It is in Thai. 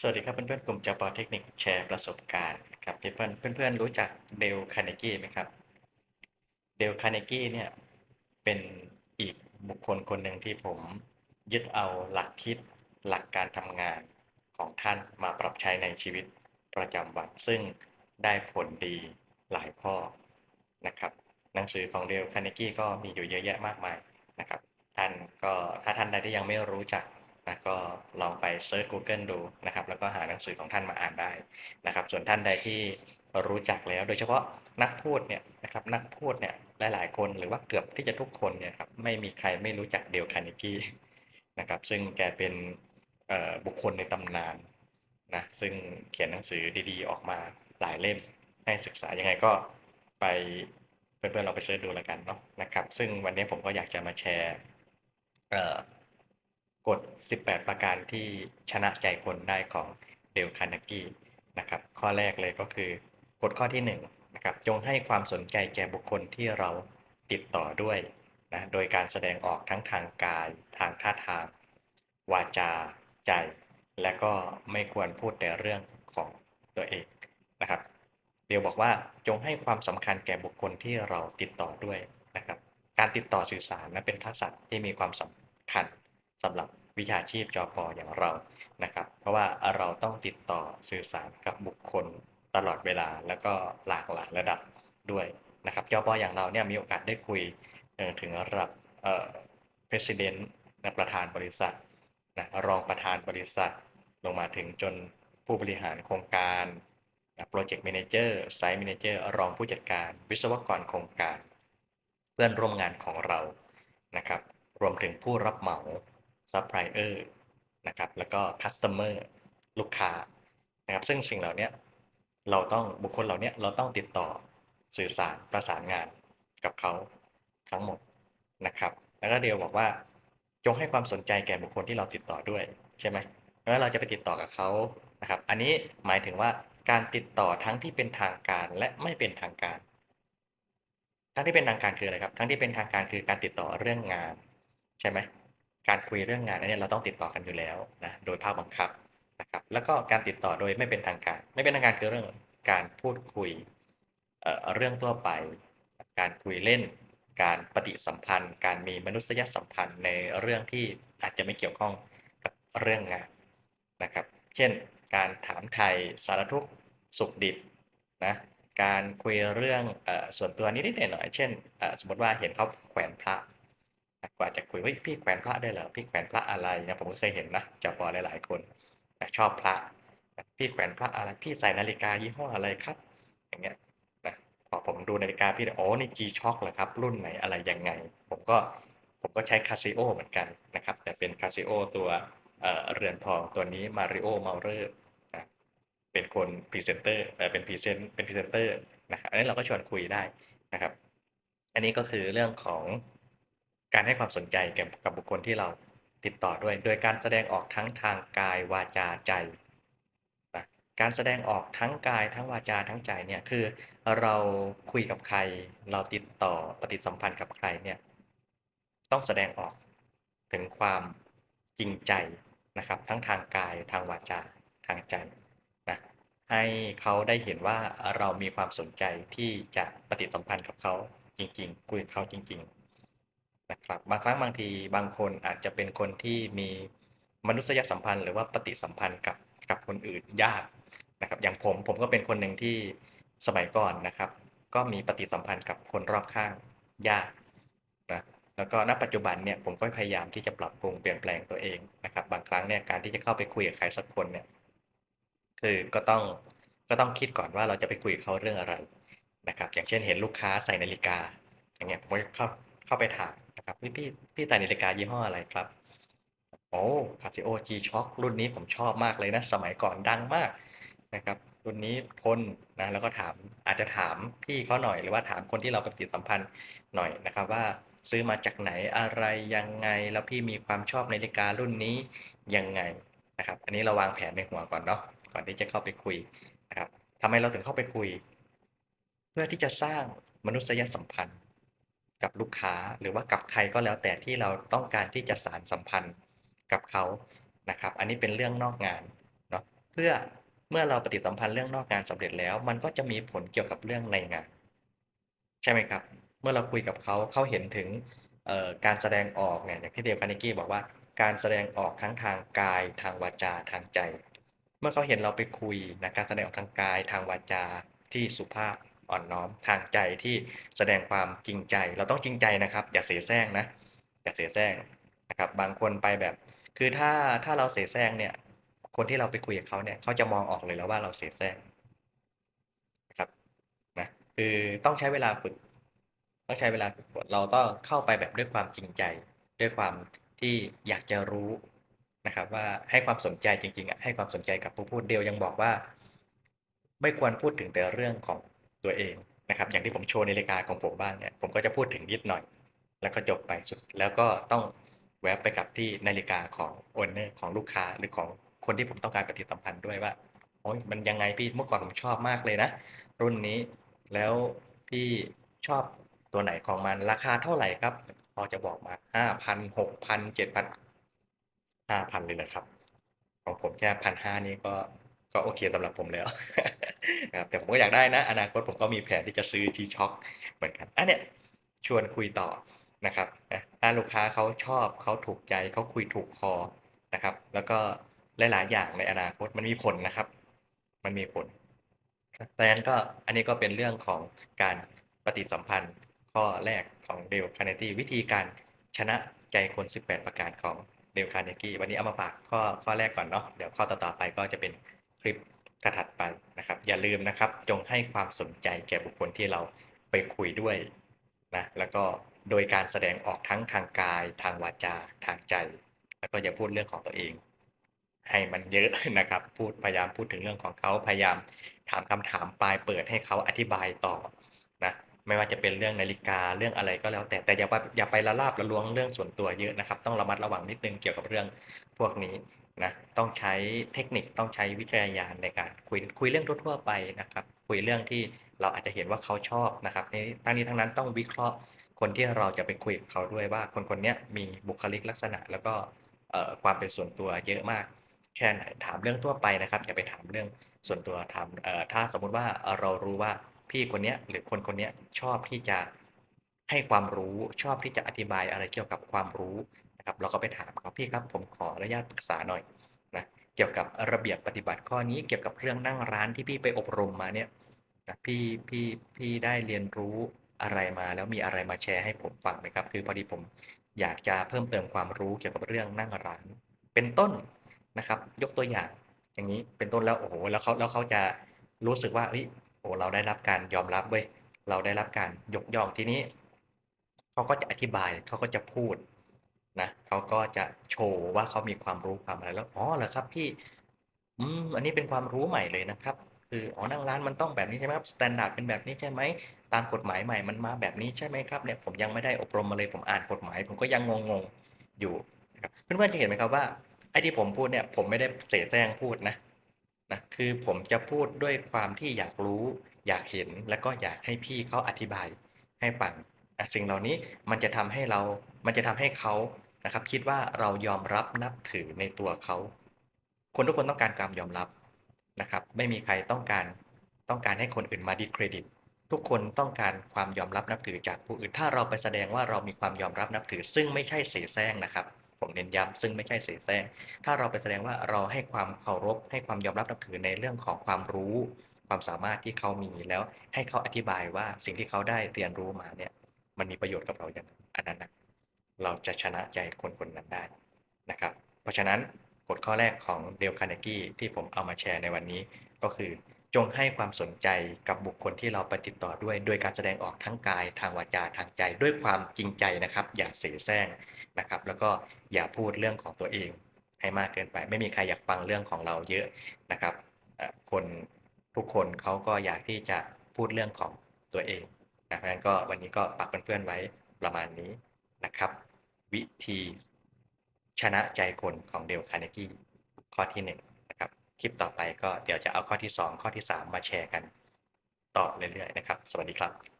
สวัสดีครับเพื่อนๆกลุ่มจปอเทคนิคแชร์ประสบการณ์ครับเพื่อนๆเพื่อนๆรู้จักเดลคาร์เนกี้ไหมครับเดลคาร์เนกี้เนี่ยเป็นอีกบุคคลคนหนึ่งที่ผมยึดเอาหลักคิดหลักการทำงานของท่านมาปรับใช้ในชีวิตประจำวัน ซึ่งได้ผลดีหลายข้อนะครับหนังสือของเดลคาร์เนกี้ก็มีอยู่เยอะแยะมากมายนะครับท่านก็ถ้าท่านใดที่ยังไม่รู้จัก นะก็ลองไปเซิร์ช Google ดูนะครับ แล้วก็หาหนังสือของท่านมาอ่านได้นะครับ ส่วนท่านใดที่รู้จักแล้ว โดยเฉพาะนักพูดเนี่ยนะครับนักพูดเนี่ยหลายๆ คนหรือว่าเกือบที่จะทุกคนเนี่ยครับไม่มีใครไม่รู้จักเดลคาร์เนกี้นะครับ ซึ่งแกเป็นบุคคลในตำนานนะซึ่งเขียนหนังสือดีๆ ออกมาหลายเล่มให้ศึกษายังไงก็ไปเพื่อนๆเราไปเสิร์ชดูแล้วกันเนาะนะครับ ซึ่งวันนี้ผมก็อยากจะมาแชร์ กฎ 18 ประการที่ชนะใจคนได้ของเดลคาร์เนกี้นะครับ ข้อแรกเลยก็คือกฎข้อที่1นะครับจงให้ความสนใจแก่บุคคลที่เราติดต่อด้วยนะโดยการแสดงออกทั้งทางกายทางท่าทาง วาจาใจ และก็ไม่ควรพูดแต่เรื่องของตัวเองนะครับ เดียวบอกว่าจงให้ความสำคัญแก่บุคคลที่เราติดต่อด้วยนะครับ การติดต่อสื่อสารนะเป็นทักษะที่มีความสำคัญ สำหรับวิชาชีพจอปออย่างเรานะครับ เพราะว่าเราต้องติดต่อสื่อสารกับบุคคลตลอดเวลาแล้วก็หลากหลายระดับด้วยนะครับจอปออย่างเราเนี่ยมีโอกาสได้คุยถึงระดับเอ่อ president นะประธานบริษัทนะรองประธานบริษัท ลงมาถึงจนผู้บริหารโครงการโปรเจกต์ a ม a นเจอร์ไซต์ a ม a นเจอร์รองผู้จัดการ วิศวกรโครงการ เพื่อนร่วมงานของเรานะครับ รวมถึงผู้รับเหมา ซัพพลายเออร์นะครับแล้วก็คัสเตอร์ลูกค้านะครับซึ่งสิ่งเหล่านี้เราต้องบุคคลเหล่านี้เราต้องติดต่อสื่อสารประสานงานกับเขาทั้งหมดนะครับ แล้วก็เดียวบอกว่าจงให้ความสนใจแก่บุคคลที่เราติดต่อด้วยใช่ไหมเพราะฉะนั้นเราจะไปติดต่อกับเขานะครับ อันนี้หมายถึงว่าการติดต่อทั้งที่เป็นทางการและไม่เป็นทางการ ทั้งที่เป็นทางการคืออะไรครับ ทั้งที่เป็นทางการคือการติดต่อเรื่องงานใช่ไหม การคุยเรื่องงานอันนี้เราต้องติดต่อกันอยู่แล้วนะโดยภาคบังคับนะครับแล้วก็การติดต่อโดยไม่เป็นทางการ ไม่เป็นทางการคือเรื่องการพูดคุยเอ่อเรื่องทั่วไป การคุยเล่น การปฏิสัมพันธ์ การมีมนุษยสัมพันธ์ในเรื่องที่อาจจะไม่เกี่ยวข้องกับเรื่องงานนะครับ เช่น การถามไทยสารทุกข์สุขดิบนะการคุยเรื่องอส่วนตัวนิดๆหน่อยๆเช่น สมมติว่าเห็นเขาแขวนพระ กว่าจจะคุยว่าพี่แขวนพระได้เหรอพี่แขวนพระอะไรนะผมก็เคยเห็นนะจอปอหลายๆคนชอบพระพี่แขวนพระอะไรพี่ใส่นาฬิกายี่ห้ออะไรครับ อย่างเงี้ยนะพอผมดูนาฬิกาพี่โอ้นี่ G Shock เหรอครับ รุ่นไหนอะไรยังไง ผมก็ผมก็ใช้ Casio เหมือนกันนะครับ แต่เป็น Casio ตัวเรือนทองตัวนี้ Mario Maurer นะเป็นคนพรีเซนเตอร์เป็นพรีเซนเป็นพรีเซนเตอร์นะครับอันนี้เราก็ชวนคุยได้นะครับ อันนี้ก็คือเรื่องของ การให้ความสนใจแก่กับบุคคลที่เราติดต่อด้วย โดยการแสดงออกทั้งทางกายวาจาใจนะการแสดงออกทั้งกายทั้งวาจาทั้งใจเนี่ยคือเราคุยกับใคร เราติดต่อปฏิสัมพันธ์กับใครเนี่ยต้องแสดงออกถึงความจริงใจนะครับ ทั้งทางกายทางวาจาทางใจนะให้เขาได้เห็นว่าเรามีความสนใจที่จะปฏิสัมพันธ์กับเขาจริง ๆ คุยกับเขาจริง ๆ นะครับบางครั้งบางทีบางคนอาจจะเป็นคนที่มีมนุษยสัมพันธ์ หรือว่าปฏิสัมพันธ์กับกับคนอื่นยากนะครับ อย่างผมผมก็เป็นคนหนึ่งที่สมัยก่อนนะครับ ก็มีปฏิสัมพันธ์กับคนรอบข้างยากนะแล้วก็ณปัจจุบันเนี่ยผมก็พยายามที่จะปรับปรุงเปลี่ยนแปลงตัวเองนะครับ บางครั้งเนี่ยการที่จะเข้าไปคุยกับใครสักคนเนี่ยคือก็ต้องก็ต้องคิดก่อนว่าเราจะไปคุยกับเขาเรื่องอะไรนะครับ อย่างเช่นเห็นลูกค้าใส่นาฬิกา อย่างเงี้ยผมก็เข้าเข้าไปถาม ครับพี่พี่พี่ใส่นาฬิกายี่ห้ออะไรครับโอ้คาซิโอ G Shock รุ่นนี้ผมชอบมากเลยนะ สมัยก่อนดังมากนะครับรุ่นนี้ทนนะแล้วก็ถามอาจจะถามพี่เขาหน่อยหรือว่าถามคนที่เราปฏิสัมพันธ์หน่อยนะครับว่าซื้อมาจากไหนอะไรยังไงแล้วพี่มีความชอบนาฬิการุ่นนี้ยังไงนะครับอันนี้เราวางแผนในหัวก่อนเนาะก่อนที่จะเข้าไปคุยนะครับทำไมเราถึงเข้าไปคุย เพื่อที่จะสร้างมนุษยสัมพันธ์ กับลูกค้าหรือว่ากับใครก็แล้วแต่ที่เราต้องการที่จะสารสัมพันธ์กับเขานะครับ อันนี้เป็นเรื่องนอกงานเนาะเพื่อเมื่อเราปฏิสัมพันธ์เรื่องนอกงานสำเร็จแล้ว มันก็จะมีผลเกี่ยวกับเรื่องในงาน ใช่ไหมครับ เมื่อเราคุยกับเขาเขาเห็นถึงการแสดงออกเนี่ยอย่างที่เดลคาร์เนกี้บอกว่าการแสดงออกทั้งทางกายทางวาจาทางใจ เมื่อเขาเห็นเราไปคุยนะการแสดงออกทางกายทางวาจาที่สุภาพ อ่อนน้อมทางใจที่แสดงความจริงใจ เราต้องจริงใจนะครับ อย่าเสแสร้งนะอย่าเสแสร้งนะครับ บางคนไปแบบ คือถ้าถ้าเราเสแสร้งเนี่ย คนที่เราไปคุยกับเขาเนี่ยเขาจะมองออกเลยแล้วว่าเราเสแสร้งนะครับนะคือต้องใช้เวลาฝึกต้องใช้เวลาฝึกฝนเราต้องเข้าไปแบบด้วยความจริงใจ ด้วยความที่อยากจะรู้นะครับว่าให้ความสนใจจริงๆอะให้ความสนใจกับผู้พูดเดียวยังบอกว่า ไม่ควรพูดถึงแต่เรื่องของ ตัวเองนะครับอย่างที่ผมโชว์ในรายการของผมบ้างเนี่ยผมก็จะพูดถึงนิดหน่อย แล้วก็จบไปสุด แล้วก็ต้องแวบไปกับที่นาฬิกาของโอนเนอร์ของลูกค้าหรือของคนที่ผมต้องการปฏิสัมพันธ์ด้วยว่าโอ้ยมันยังไงพี่เมื่อก่อนผมชอบมากเลยนะ รุ่นนี้แล้วพี่ชอบตัวไหนของมันราคาเท่าไหร่ครับ พอจะบอกมาห้าพันหกพันเจ็ดพันห้าพันเลยเลยครับ ของผมแค่พันห้านี่ก็ ก็โอเคสำหรับผมแล้วนะครับแต่ผมก็อยากได้นะ อนาคตผมก็มีแผนที่จะซื้อ G Shock เหมือนกันอันเนี้ยชวนคุยต่อนะครับนะถ้าลูกค้าเขาชอบเขาถูกใจเขาคุยถูกคอนะครับ แล้วก็หลายๆอย่างในอนาคตมันมีผลนะครับ มันมีผลดังนั้นก็อันนี้ก็เป็นเรื่องของการปฏิสัมพันธ์ข้อแรกของเดลคาร์เนตี้วิธีการชนะใจคน 18 ประการของเดลคาร์เนกี้วันนี้เอามาฝากข้อข้อแรกก่อนเนาะเดี๋ยวข้อต่อๆไปก็จะเป็น ลิปถัดไปนะครับ อย่าลืมนะครับ จงให้ความสนใจแก่บุคคลที่เราไปคุยด้วยนะแล้วก็โดยการแสดงออกทั้งทางกาย ทางวาจา ทางใจ แล้วก็อย่าพูดเรื่องของตัวเอง ให้มันเยอะนะครับ พูดพยายามพูดถึงเรื่องของเขาพยายามถามคำถามปลายเปิดให้เขาอธิบายต่อนะไม่ว่าจะเป็นเรื่องนาฬิกาเรื่องอะไรก็แล้ว แต่แต่อย่าไปอย่าไปละลาบละล้วงเรื่องส่วนตัวเยอะนะครับ ต้องระมัดระวังนิดนึงเกี่ยวกับเรื่องพวกนี้ นะต้องใช้เทคนิคต้องใช้วิจารณญาณในการคุยคุยเรื่องทั่วๆไปนะครับ คุยเรื่องที่เราอาจจะเห็นว่าเขาชอบนะครับในทั้งนี้ทั้งนั้นต้องวิเคราะห์คนที่เราจะไปคุยกับเขาด้วยว่าคนคนนี้มีบุคลิกลักษณะแล้วก็ความเป็นส่วนตัวเยอะมาก แค่ไหนถามเรื่องทั่วไปนะครับอย่าไปถามเรื่องส่วนตัวถามถ้าสมมุติว่าเรารู้ว่าพี่คนนี้หรือคนคนนี้ชอบที่จะให้ความรู้ชอบที่จะอธิบายอะไรเกี่ยวกับความรู้ นะครับเราก็ไปถามเขาพี่ครับผมขออนุญาตปรึกษาหน่อยนะเกี่ยวกับระเบียบปฏิบัติข้อนี้เกี่ยวกับเรื่องนั่งร้านที่พี่ไปอบรมมาเนี่ยนะพี่พี่พี่ได้เรียนรู้อะไรมาแล้วมีอะไรมาแชร์ให้ผมฟังไหมครับ คือพอดีผมอยากจะเพิ่มเติมความรู้เกี่ยวกับเรื่องนั่งร้าน เป็นต้นนะครับ ยกตัวอย่างอย่างนี้เป็นต้นแล้วโอ้โหแล้วเขาแล้วเขาจะรู้สึกว่าเฮ้ยโอ้เราได้รับการยอมรับเว้ยเราได้รับการยกย่องทีนี้เขาก็จะอธิบายเขาก็จะพูด นะเขาก็จะโชว์ว่าเขามีความรู้ความอะไรแล้วอ๋อเหรอครับพี่อืมอันนี้เป็นความรู้ใหม่เลยนะครับ คืออ๋อนั่งร้านมันต้องแบบนี้ใช่ไหมครับสแตนดาร์ดเป็นแบบนี้ใช่ไหมตามกฎหมายใหม่มันมาแบบนี้ใช่ไหมครับเนี่ยผมยังไม่ได้อบรมมาเลยผมอ่านกฎหมาย ผมก็ยังงงๆอยู่นะครับเพื่อนๆจะเห็นไหมครับว่าไอ้ที่ผมพูดเนี่ยผมไม่ได้เสแสร้งพูดนะนะคือผมจะพูดด้วยความที่อยากรู้ อยากเห็นแล้วก็อยากให้พี่เขาอธิบายให้ฟังสิ่งเหล่านี้มันจะทำให้เรา มันจะทำให้เขา นะครับ คิดว่าเรายอมรับนับถือในตัวเขาคนทุกคนต้องการการยอมรับนะครับ ไม่มีใครต้องการต้องการให้คนอื่นมาดีเครดิต ทุกคนต้องการความยอมรับนับถือจากผู้อื่น ถ้าเราไปแสดงว่าเรามีความยอมรับนับถือ ซึ่งไม่ใช่เสแสร้งนะครับ ผมเน้นย้ำซึ่งไม่ใช่เสแสร้ง ถ้าเราไปแสดงว่าเราให้ความเคารพ ให้ความยอมรับนับถือในเรื่องของความรู้ ความสามารถที่เขามีแล้ว ให้เขาอธิบายว่าสิ่งที่เขาได้เรียนรู้มาเนี่ย มันมีประโยชน์กับเราอย่างอันนั้นนะ เราจะชนะใจคนคนนั้นได้นะครับ เพราะฉะนั้นกฎข้อแรกของเดลคาร์เนกี้ที่ผมเอามาแชร์ในวันนี้ ก็คือจงให้ความสนใจกับบุคคลที่เราไปติดต่อด้วย โดยการแสดงออกทั้งกายทางวาจาทางใจด้วยความจริงใจนะครับ อย่าเสแสร้งนะครับ แล้วก็อย่าพูดเรื่องของตัวเองให้มากเกินไป ไม่มีใครอยากฟังเรื่องของเราเยอะนะครับคนทุกคนเขาก็อยากที่จะพูดเรื่องของตัวเองนะเพราะฉะนั้นก็วันนี้ก็ฝากเพื่อนๆไว้ประมาณนี้ นะครับ วิธีชนะใจคนของเดลคาร์เนกี้ข้อที่1นนะครับ คลิปต่อไปก็เดี๋ยวจะเอาข้อที่ 2 ข้อที่ 3 มาแชร์กันต่อเรื่อยๆนะครับ สวัสดีครับ